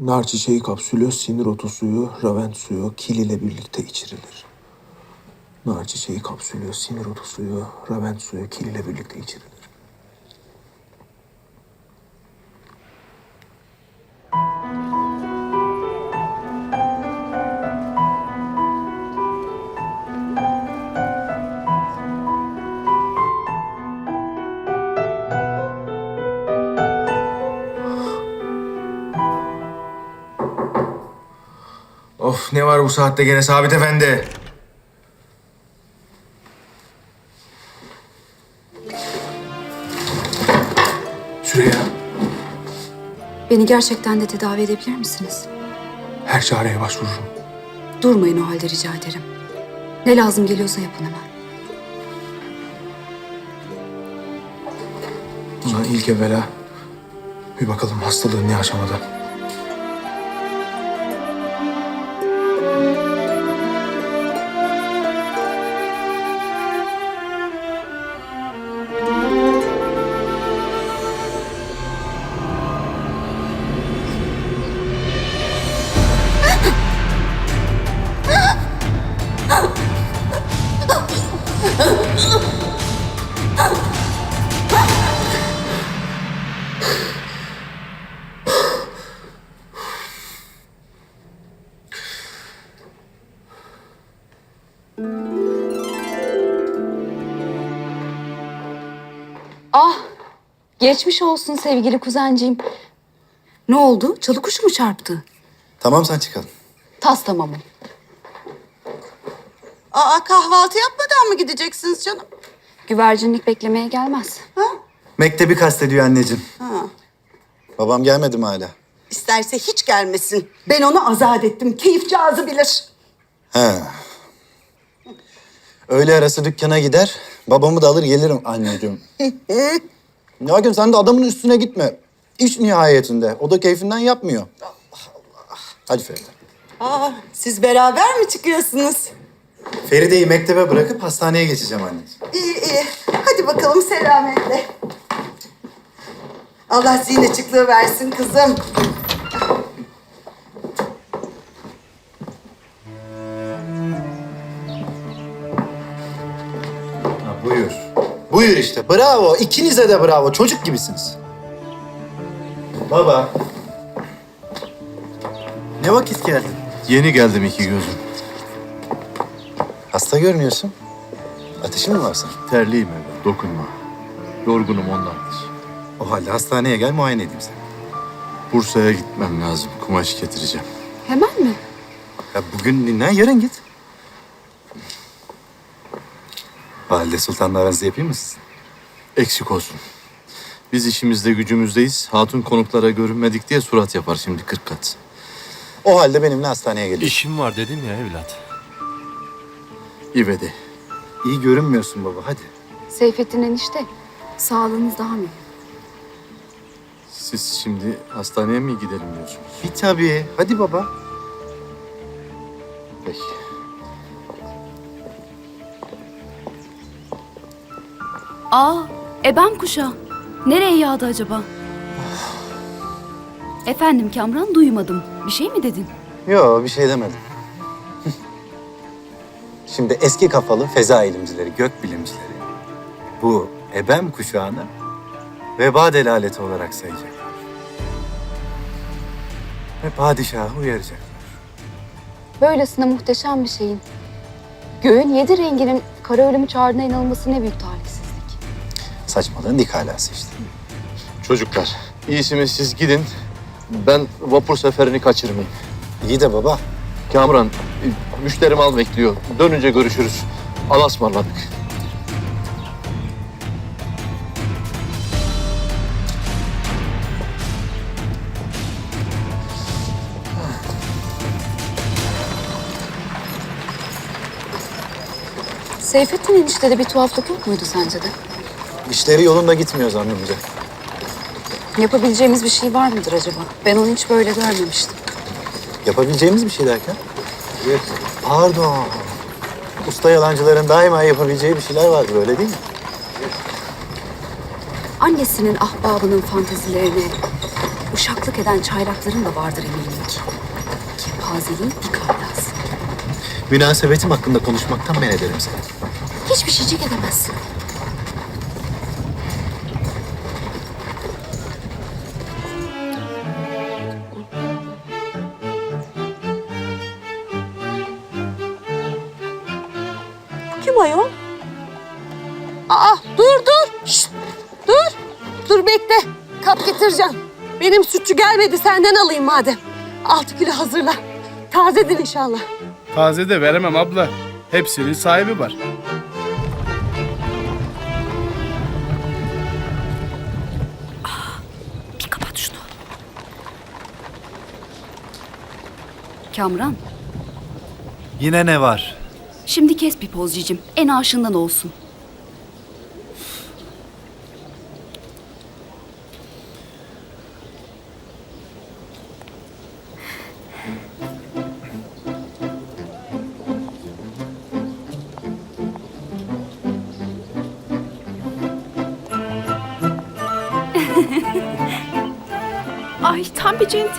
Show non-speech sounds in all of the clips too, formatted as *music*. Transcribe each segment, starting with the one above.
Nar çiçeği kapsülü, sinir otu suyu, ravent suyu, kil ile birlikte içirilir. Nar çiçeği kapsülü, sinir otu suyu, ravent suyu, kil ile birlikte içirilir. Ne var bu saatte gene Sabit Efendi? Süreyya, Beni gerçekten de tedavi edebilir misiniz? her çareye başvururum. Durmayın o halde rica ederim. Ne lazım geliyorsa yapın hemen. Ulan ilk evvela bir bakalım hastalığın ne aşamada. Geçmiş olsun sevgili kuzenciğim. Ne oldu? Çalı kuşu mu çarptı? Tamam sen çıkalım. Tas tamamım. Aa kahvaltı yapmadan mı gideceksiniz canım? Güvercinlik beklemeye gelmez. Mektebi kastediyor anneciğim. Ha. Babam gelmedi mi hala? İsterse hiç gelmesin. Ben onu azat ettim. Keyifçi ağzı bilir. He. Öğle arası dükkana gider, babamı da alır gelirim anneciğim. *laughs* ya gün sen de adamın üstüne gitme. İş nihayetinde. O da keyfinden yapmıyor. Hadi Feride. Aa siz beraber mi çıkıyorsunuz? Feride'yi mektebe bırakıp hastaneye geçeceğim anneciğim. İyi iyi. Hadi bakalım selametle. Allah zihin açıklığı versin kızım. Buyur işte. Bravo. İkinize de bravo. Çocuk gibisiniz. Baba. Ne vakit geldin? Yeni geldim iki gözüm. Hasta görünüyorsun. Ateşin mi var senin? Terliyim evlat, dokunma. Yorgunum ondandır. O halde hastaneye gel muayene edeyim seni. Bursa'ya gitmem lazım, kumaş getireceğim. Hemen mi? Ya bugün dinlen, yarın git. Valide Sultan'la aranızı yapayım mı siz? Eksik olsun. Biz işimizde gücümüzdeyiz. Hatun konuklara görünmedik diye surat yapar şimdi kırk kat. O halde benimle hastaneye gelin. İşim var dedim ya evlat. İvedi. İyi görünmüyorsun baba, hadi. Seyfettin enişte. Sağlığınız daha mı? Siz şimdi hastaneye mi gidelim diyorsunuz? Bir tabii. Hadi baba. Peki. Aa, ebem kuşağı. Nereye yağdı acaba? Efendim Kamran duymadım. Bir şey mi dedin? Yo, bir şey demedim. *laughs* Şimdi eski kafalı feza ilimcileri, gök bilimcileri bu ebem kuşağını veba delaleti olarak sayacaklar. Ve padişahı uyaracaklar. Böylesine muhteşem bir şeyin. Göğün yedi renginin kara ölümü çağrına inanılması ne büyük talihsizlik. Saçmalığın dik alası işte. Çocuklar, iyisi mi siz gidin. Ben vapur seferini kaçırmayayım. İyi de baba, Kamran, e, müşterim al bekliyor. Dönünce görüşürüz. Allah'a ısmarladık. Seyfettin enişte de bir tuhaflık yok muydu sence de? İşleri yolunda gitmiyor zannımca. Yapabileceğimiz bir şey var mıdır acaba? Ben onu hiç böyle görmemiştim. Yapabileceğimiz bir şey derken? Evet. Pardon. Usta yalancıların daima yapabileceği bir şeyler vardır öyle değil mi? Annesinin ahbabının fantezilerini, Uşaklık eden çaylakların da vardır eminim ki. Kepazeliğin dik alası. Münasebetim hakkında konuşmaktan men ederim seni. Hiçbir şeycik edemezsin. Benim sütçü gelmedi senden alayım madem. Altı kilo hazırla. Tazedir inşallah. Taze de veremem abla. Hepsinin sahibi var. Bir kapat şunu. Kamran, Yine ne var? şimdi kes bir pozcicim. En aşından olsun.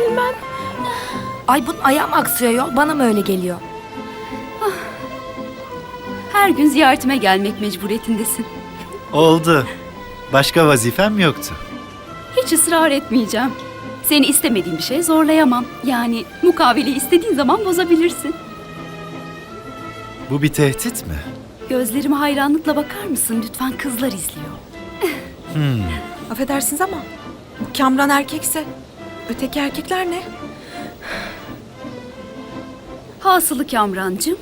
Centilmen. Ay bunun ayağım aksıyor yol. Bana mı öyle geliyor? Her gün ziyaretime gelmek mecburiyetindesin. Oldu. Başka vazifem yoktu. Hiç ısrar etmeyeceğim. Seni istemediğin bir şeye zorlayamam. Yani mukaveleyi istediğin zaman bozabilirsin. Bu bir tehdit mi? Gözlerime hayranlıkla bakar mısın? Lütfen kızlar izliyor. Affedersiniz ama bu Kamran erkekse öteki erkekler ne? Hasılı Kamrancığım.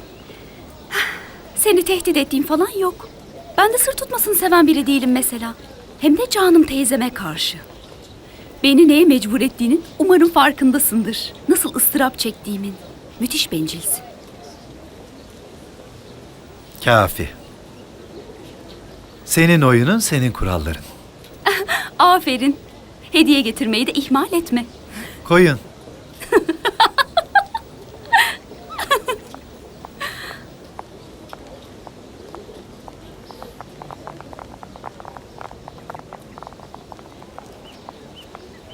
Seni tehdit ettiğim falan yok. Ben de sır tutmasını seven biri değilim mesela. Hem de canım teyzeme karşı. Beni neye mecbur ettiğinin umarım farkındasındır. Nasıl ıstırap çektiğimin. Müthiş bencilsin. Kafi. Senin oyunun, senin kuralların. *laughs* Aferin. Hediye getirmeyi de ihmal etme. Koyun.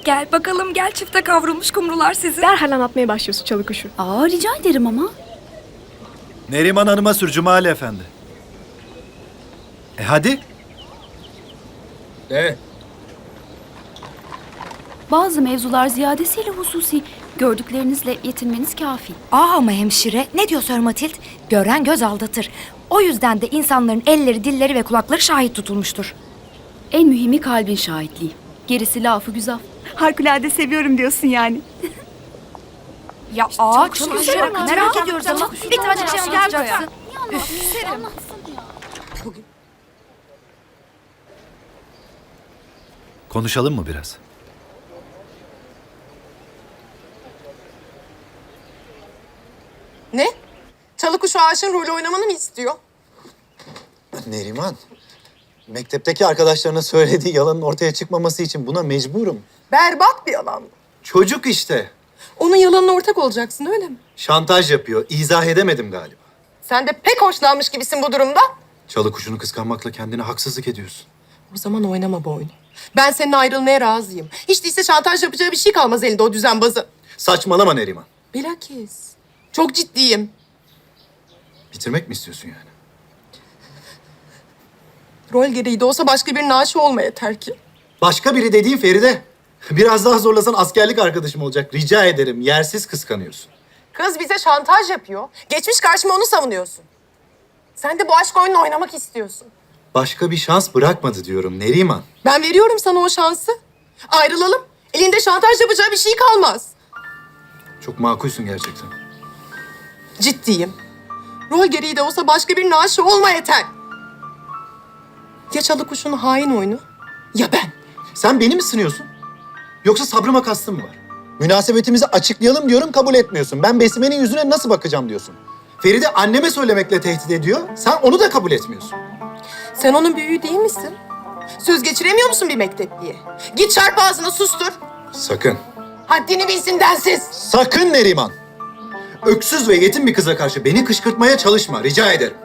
Gel bakalım gel çifte kavrulmuş kumrular sizi. Derhal anlatmaya başlıyorsun çalı kuşu. Aa rica ederim ama. Neriman Hanım'a sür Cumali Efendi. E hadi. Ne? Bazı mevzular ziyadesiyle hususi. Gördüklerinizle yetinmeniz kafi. Aa ama hemşire ne diyor Sir Matild? Gören göz aldatır. O yüzden de insanların elleri, dilleri ve kulakları şahit tutulmuştur. En mühimi kalbin şahitliği. Gerisi lafı güzel. Harikulade seviyorum diyorsun yani. Ya aa çok güzel merak ediyoruz ama bir tane bir şey anlatacaksın. Konuşalım mı biraz? Ne? Çalı kuşu Aşın rolü oynamanı mı istiyor? Neriman, mektepteki arkadaşlarına söylediği yalanın ortaya çıkmaması için buna mecburum. Berbat bir yalan mı? Çocuk işte. Onun yalanına ortak olacaksın öyle mi? Şantaj yapıyor. İzah edemedim galiba. Sen de pek hoşlanmış gibisin bu durumda. Çalı kuşunu kıskanmakla kendine haksızlık ediyorsun. O zaman oynama bu oyunu. Ben senin ayrılmaya razıyım. Hiç değilse şantaj yapacağı bir şey kalmaz elinde o düzenbazı. Saçmalama Neriman. Bilakis. Çok ciddiyim. Bitirmek mi istiyorsun yani? Rol gereği de olsa başka birinin aşığı olma yeter ki. Başka biri dediğin Feride. Biraz daha zorlasan askerlik arkadaşım olacak. Rica ederim. Yersiz kıskanıyorsun. Kız bize şantaj yapıyor. Geçmiş karşıma onu savunuyorsun. Sen de bu aşk oyununu oynamak istiyorsun. Başka bir şans bırakmadı diyorum Neriman. Ben veriyorum sana o şansı. Ayrılalım. Elinde şantaj yapacağı bir şey kalmaz. Çok makulsün gerçekten. Ciddiyim. Rol gereği de olsa başka birinin aşığı olma yeter. Ya çalı kuşun hain oyunu ya ben. Sen beni mi sınıyorsun? Yoksa sabrıma kastın mı var? Münasebetimizi açıklayalım diyorum kabul etmiyorsun. Ben Besime'nin yüzüne nasıl bakacağım diyorsun. Feride anneme söylemekle tehdit ediyor. Sen onu da kabul etmiyorsun. Sen onun büyüğü değil misin? Söz geçiremiyor musun bir mektepliye? Git çarp ağzını sustur. Sakın. Haddini bilsin densiz. Sakın Neriman öksüz ve yetim bir kıza karşı beni kışkırtmaya çalışma rica ederim.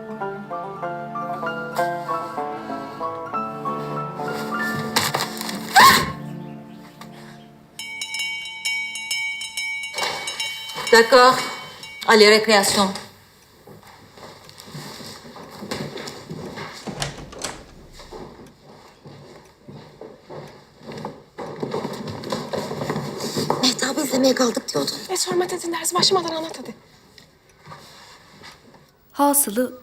D'accord. Allez, récréation. İzlemeye kaldık diyordun. Ne sorma dedin ders başlamadan anlat hadi. Hasılı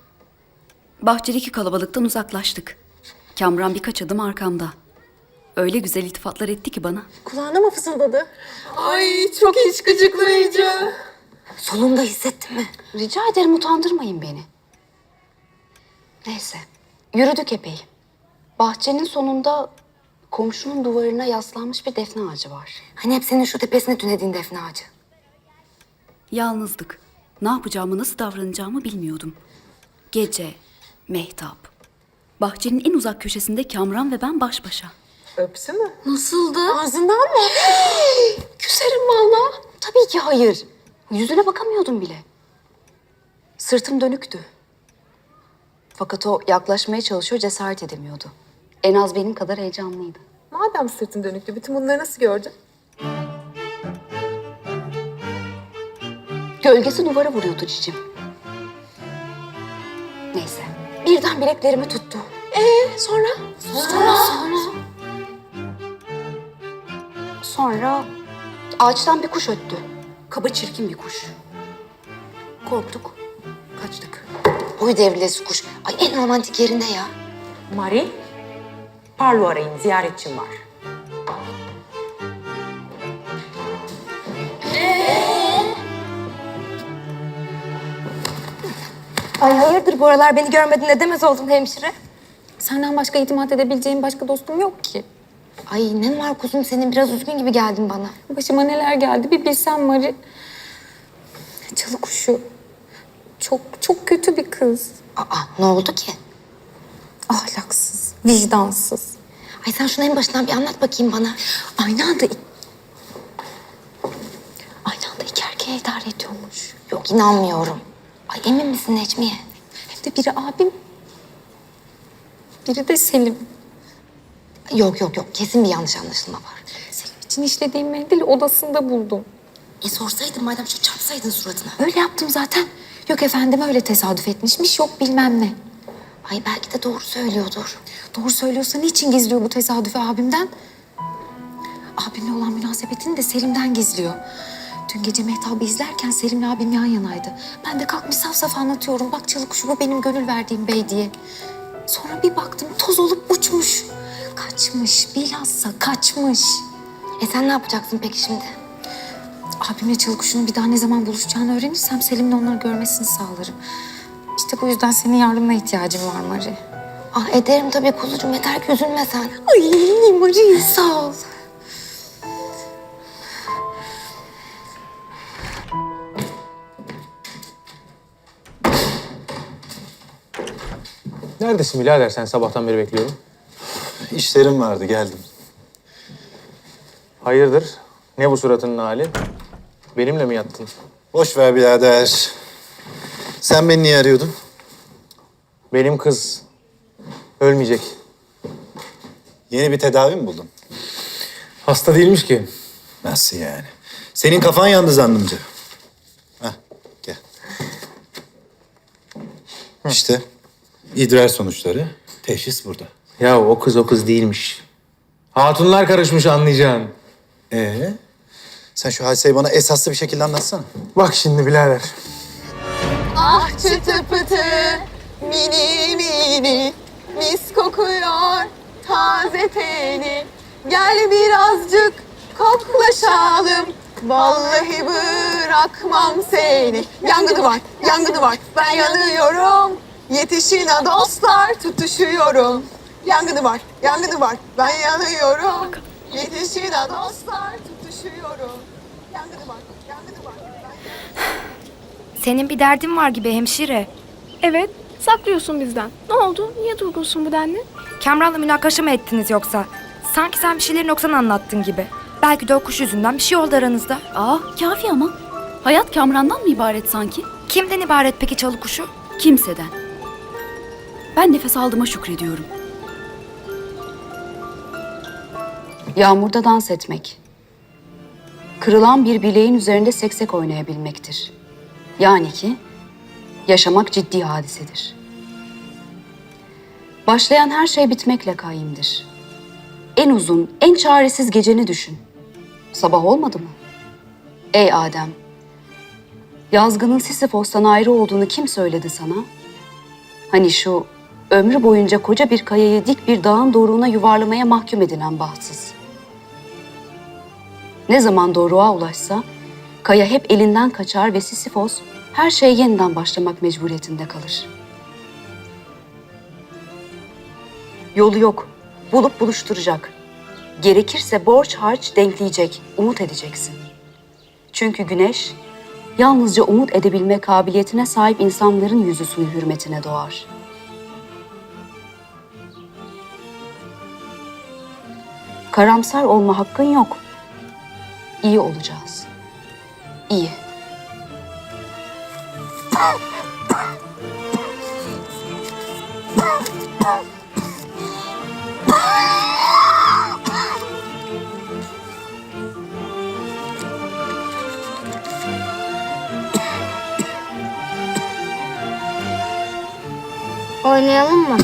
bahçedeki kalabalıktan uzaklaştık. Kamran birkaç adım arkamda. Öyle güzel iltifatlar etti ki bana. Kulağına mı fısıldadı? Ay çok hiç gıcıklayıcı. Solunda hissettin mi? Rica ederim utandırmayın beni. Neyse, yürüdük epey. Bahçenin sonunda komşunun duvarına yaslanmış bir defne ağacı var. Hani hep senin şu tepesine tünediğin defne ağacı. Yalnızlık. Ne yapacağımı, nasıl davranacağımı bilmiyordum. Gece, mehtap. Bahçenin en uzak köşesinde Kamran ve ben baş başa. Öpsü mü? Nasıldı? Ağzından mı? *gasps* Küserim valla. Tabii ki hayır. Yüzüne bakamıyordum bile. Sırtım dönüktü. Fakat o yaklaşmaya çalışıyor, cesaret edemiyordu. En az benim kadar heyecanlıydı. Madem sırtın dönüktü, bütün bunları nasıl gördün? Gölgesi duvara vuruyordu cicim. Neyse. Birden bileklerimi tuttu. Ee, sonra? Sonra? Sonra? Sonra ağaçtan bir kuş öttü. Kaba çirkin bir kuş. Korktuk. Kaçtık. Boyu devrilesi kuş. Ay en romantik yerinde ya. Marie, Parlo arayın, ziyaretçim var. Ay hayırdır bu aralar beni görmedin ne demez oldun hemşire? Senden başka itimat edebileceğim başka dostum yok ki. Ay ne var kuzum senin biraz üzgün gibi geldin bana. Başıma neler geldi bir bilsen Mari. Çalı kuşu. Çok, çok kötü bir kız. Aa ne oldu ki? Ahlaksız, vicdansız. Ay sen şunu en başından bir anlat bakayım bana. Aynı anda... Aynı anda iki erkeğe idare ediyormuş. Yok inanmıyorum. Ay emin misin Necmiye? Hem de biri abim, biri de Selim. Yok yok yok kesin bir yanlış anlaşılma var. Selim için işlediğim mendili odasında buldum. E sorsaydın madem şu çarpsaydın suratına. Öyle yaptım zaten. Yok efendim öyle tesadüf etmişmiş, yok bilmem ne. Ay belki de doğru söylüyordur. Doğru söylüyorsa niçin gizliyor bu tesadüfü abimden? Abimle olan münasebetini de Selim'den gizliyor. Dün gece Mehtap'ı izlerken Selim'le abim yan yanaydı. Ben de kalkmış saf saf anlatıyorum. Bak çalı kuşu bu benim gönül verdiğim bey diye. Sonra bir baktım toz olup uçmuş. Kaçmış, bilhassa kaçmış. E sen ne yapacaksın peki şimdi? Abimle çalı kuşunun bir daha ne zaman buluşacağını öğrenirsem Selim'le onları görmesini sağlarım. İşte bu yüzden senin yardımına ihtiyacım var Mari. Ah ederim tabii kuzucuğum yeter ki üzülme sen. Ay Mari sağ ol. Neredesin birader sen sabahtan beri bekliyorum. İşlerim vardı geldim. Hayırdır? Ne bu suratının hali? Benimle mi yattın? Boş ver birader. Sen beni niye arıyordun? Benim kız ölmeyecek. Yeni bir tedavi mi buldun? Hasta değilmiş ki. Nasıl yani? Senin kafan yandı zannımca. Hah, gel. İşte idrar sonuçları. Teşhis burada. Ya o kız o kız değilmiş. Hatunlar karışmış anlayacaksın. Ee, sen şu hadiseyi bana esaslı bir şekilde anlatsana. Bak şimdi birader. Ah çıtı pıtı, mini mini, mis kokuyor taze teni. Gel birazcık koklaşalım, vallahi bırakmam seni. Yangını var, yangını var, ben yanıyorum. Yetişin dostlar, tutuşuyorum. Yangını var, yangını var, ben yanıyorum. Yetişin dostlar, tutuşuyorum. Yangını var, yangını var. Senin bir derdin var gibi hemşire. Evet, saklıyorsun bizden. Ne oldu? Niye durgunsun bu denli? Kamran'la münakaşa mı ettiniz yoksa? Sanki sen bir şeyleri noksan anlattın gibi. Belki de o kuş yüzünden bir şey oldu aranızda. Aa kafi ama. Hayat Kamran'dan mı ibaret sanki? Kimden ibaret peki çalı kuşu? Kimseden. Ben nefes aldığıma şükrediyorum. Yağmurda dans etmek. kırılan bir bileğin üzerinde seksek oynayabilmektir. Yani ki yaşamak ciddi hadisedir. Başlayan her şey bitmekle kaimdir. En uzun, en çaresiz geceni düşün. Sabah olmadı mı? Ey Adem, yazgının Sisyphos'tan ayrı olduğunu kim söyledi sana? Hani şu ömrü boyunca koca bir kayayı dik bir dağın doruğuna yuvarlamaya mahkum edilen bahtsız. Ne zaman doruğa ulaşsa kaya hep elinden kaçar ve Sisyphos her şeye yeniden başlamak mecburiyetinde kalır. Yolu yok. Bulup buluşturacak. Gerekirse borç harç denkleyecek, umut edeceksin. Çünkü güneş yalnızca umut edebilme kabiliyetine sahip insanların yüzü suyu hürmetine doğar. Karamsar olma hakkın yok. İyi olacağız. İyi. Oynayalım mı?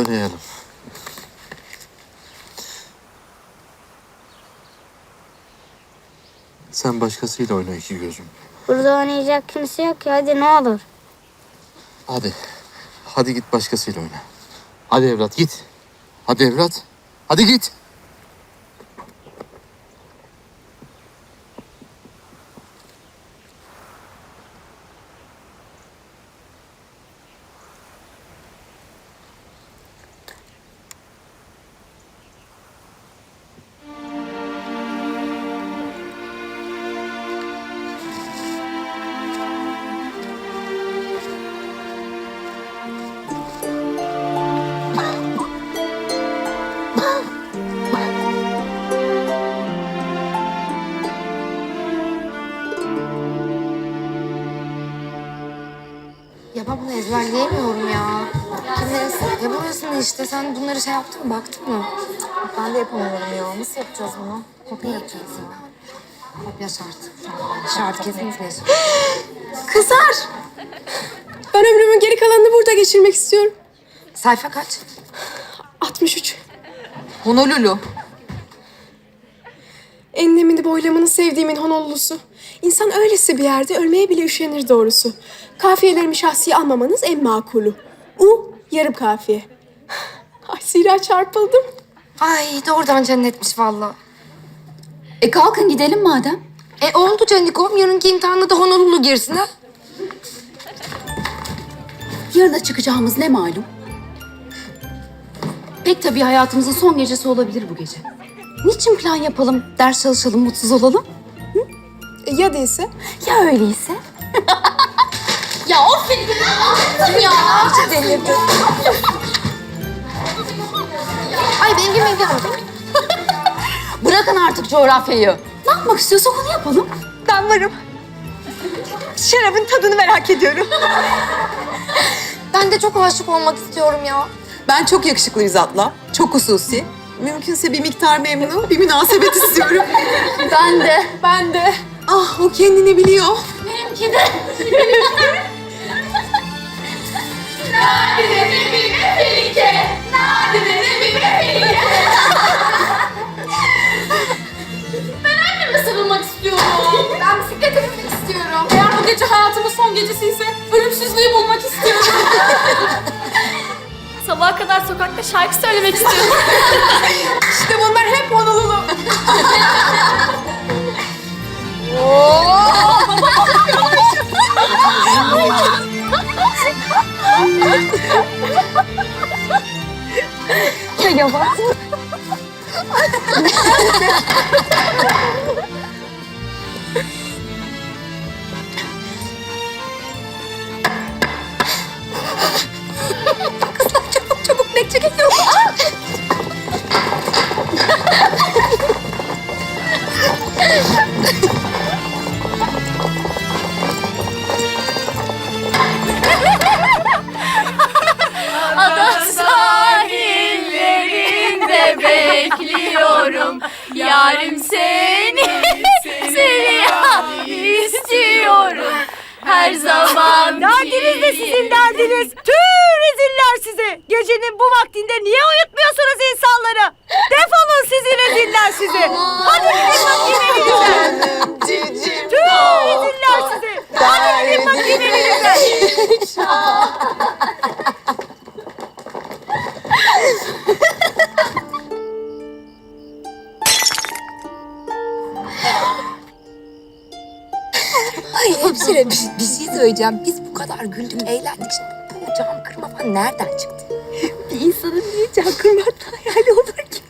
Oynayalım. Sen başkasıyla oyna iki gözüm. Burada oynayacak kimse yok ki hadi ne olur. Hadi. Hadi git başkasıyla oyna. Hadi evlat git. Hadi evlat. Hadi git. Bunu ezberleyemiyorum ya. Kim neresi? Yapamıyorsun işte. Sen bunları şey yaptın mı? Baktın mı? Ben de yapamıyorum ya. Nasıl yapacağız bunu? Kopya yapacağız ya. Kopya şart. Şart kesinlikle şart. *gasps* Kızlar! Ben ömrümün geri kalanını burada geçirmek istiyorum. Sayfa kaç? 63. Honolulu. Enlemini boylamını sevdiğimin Honolulu'su. İnsan öylesi bir yerde ölmeye bile üşenir doğrusu. Kafiyelerimi şahsiye almamanız en makulü. U yarım kafiye. *sighs* Ay zira çarpıldım. Ay doğrudan cennetmiş valla. E kalkın gidelim madem. E oldu Canikom. Yarınki imtihanda da Honolulu girsin ha. Yarına çıkacağımız ne malum? Pek tabii hayatımızın son gecesi olabilir bu gece. Niçin plan yapalım, ders çalışalım, mutsuz olalım? Ya değilse? Ya öyleyse? *laughs* Ya of benim ya. İyice delirdim. Ay benim gibi evde Bırakın artık coğrafyayı. Ne yapmak istiyorsak onu yapalım. Ben varım. Şarabın tadını merak ediyorum. Ben de çok aşık olmak istiyorum ya. Ben çok yakışıklıyız Atla. Çok hususi. Mümkünse bir miktar memnun, bir münasebet istiyorum. Ben de. Ben de. Ah o kendini biliyor. sarılmak istiyorum. Ben bisiklete binmek istiyorum. Eğer bu gece hayatımın son gecesi ise ölümsüzlüğü bulmak istiyorum. *laughs* Sabaha kadar sokakta şarkı söylemek istiyorum. İşte bunlar hep Honolulu. Ya yavaş. Çabuk bekçe geliyor. yarim seni. Seni ya istiyorum. Her zaman Derdiniz de sizin derdiniz. Tüh reziller size. Gecenin bu vaktinde niye uyutmuyorsunuz insanları? Defolun sizin reziller size. Hadi gidin bakayım evinizden. Söyleyeceğim. Biz bu kadar güldük, eğlendik. Şimdi bu cam kırma falan nereden çıktı? Bir insanın niye cam kırmaktan hayali olur ki?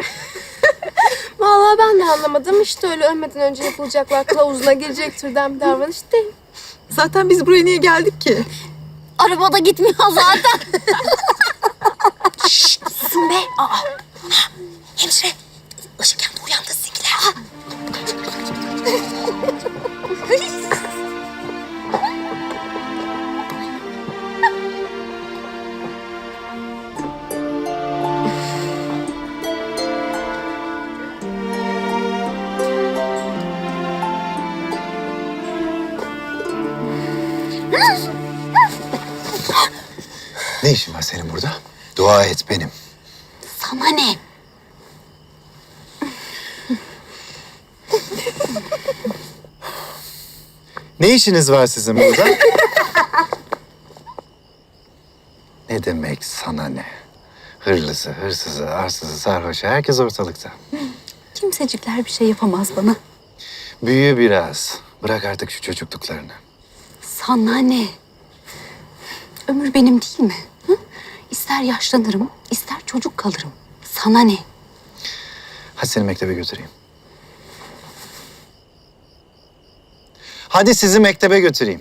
Vallahi ben de anlamadım. İşte öyle ölmeden önce yapılacaklar kılavuzuna girecek türden bir davranış değil. Zaten biz buraya niye geldik ki? Arabada gitmiyor zaten. Şşş, susun be. Aa. Hemşire, ışık yandı uyandı sizinkiler. Dua et benim. Sana ne? Ne işiniz var sizin burada? ne demek sana ne? Hırlısı, hırsızı, arsızı, sarhoşu herkes ortalıkta. Kimsecikler bir şey yapamaz bana. Büyü biraz. Bırak artık şu çocukluklarını. Sana ne? Ömür benim değil mi? İster yaşlanırım, ister çocuk kalırım. Sana ne? Hadi seni mektebe götüreyim. Hadi sizi mektebe götüreyim.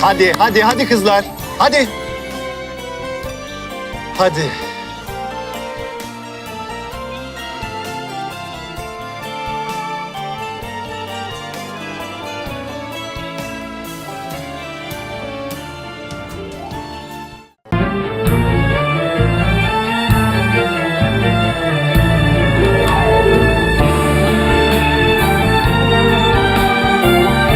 Hadi, hadi, hadi kızlar. Hadi. Hadi.